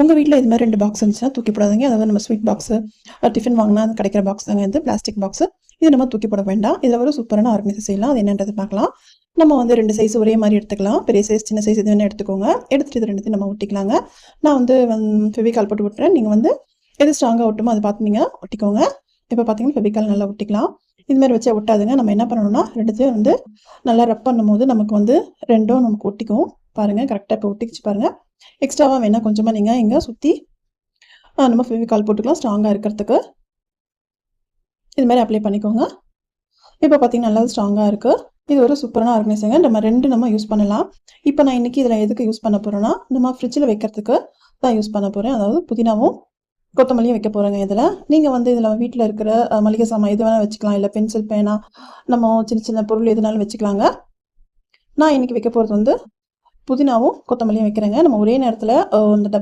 உங்கள் வீட்டில் இது மாதிரி ரெண்டு பாக்ஸ் இருந்துச்சுன்னா தூக்கி போடாதீங்க. அதாவது நம்ம ஸ்வீட் பாக்ஸு டிஃபன் வாங்கினா அது கிடைக்கிற பாக்ஸ் தாங்க வந்து பிளாஸ்டிக் பாக்ஸு இது நம்ம தூக்கி போட வேண்டாம். இதில் ஒரு சூப்பரான ஆர்கனைஸ் செய்யலாம். அது என்னன்றது பார்க்கலாம். நம்ம வந்து ரெண்டு சைஸ் ஒரே மாதிரி எடுத்துக்கலாம். பெரிய சைஸ் சின்ன சைஸ் இது வேணால் எடுத்துக்கோங்க. எடுத்துகிட்டு இது ரெண்டுத்தையும் நம்ம ஒட்டிக்கலாங்க. நான் வந்து ஃபெவிகால் போட்டு விட்டுறேன் நீங்கள் வந்து எது ஸ்ட்ராங்காக ஒட்டுமோ அதை பார்த்து நீங்கள் ஒட்டிக்கோங்க. இப்போ பார்த்தீங்கன்னா ஃபெவிகால் நல்லா ஒட்டிக்கலாம். இது மாதிரி வச்சா ஒட்டாதுங்க. நம்ம என்ன பண்ணணும்னா ரெண்டுத்தையும் வந்து நல்லா ரப் பண்ணும்போது நமக்கு வந்து ரெண்டும் நமக்கு ஒட்டிக்கும். பாருங்கள் கரெக்டாக இப்போ ஒட்டிக்கிச்சு பாருங்கள் எக்ஸ்ட்ராவாக வேணால் கொஞ்சமாக நீங்கள் இங்கே சுற்றி நம்ம ஃபெவிகால் போட்டுக்கலாம் ஸ்ட்ராங்காக இருக்கிறதுக்கு. இது மாதிரி அப்ளை பண்ணிக்கோங்க. இப்போ பார்த்தீங்கன்னா நல்லா ஸ்ட்ராங்காக இருக்குது இது ஒரு சூப்பரான ஆர்கனைசேங்க நம்ம ரெண்டு நம்ம யூஸ் பண்ணலாம். இப்போ நான் இன்றைக்கி இதில் எதுக்கு யூஸ் பண்ண போகிறேன்னா நம்ம ஃப்ரிட்ஜில் வைக்கிறதுக்கு தான் யூஸ் பண்ண போகிறேன் அதாவது புதினாவும் கொத்தமல்லியும் வைக்க போகிறேங்க இதில். நீங்கள் வந்து இதில் வீட்டில் இருக்கிற மளிகை சாமான் எது வேணால் வச்சுக்கலாம். இல்லை பென்சில் பேனா நம்ம சின்ன சின்ன பொருள் எதுனாலும் வச்சுக்கலாங்க. நான் இன்றைக்கி வைக்க போகிறது வந்து புதினாவும் கொத்தமல்லியும் வைக்கிறேங்க. நம்ம ஒரே நேரத்தில் இந்த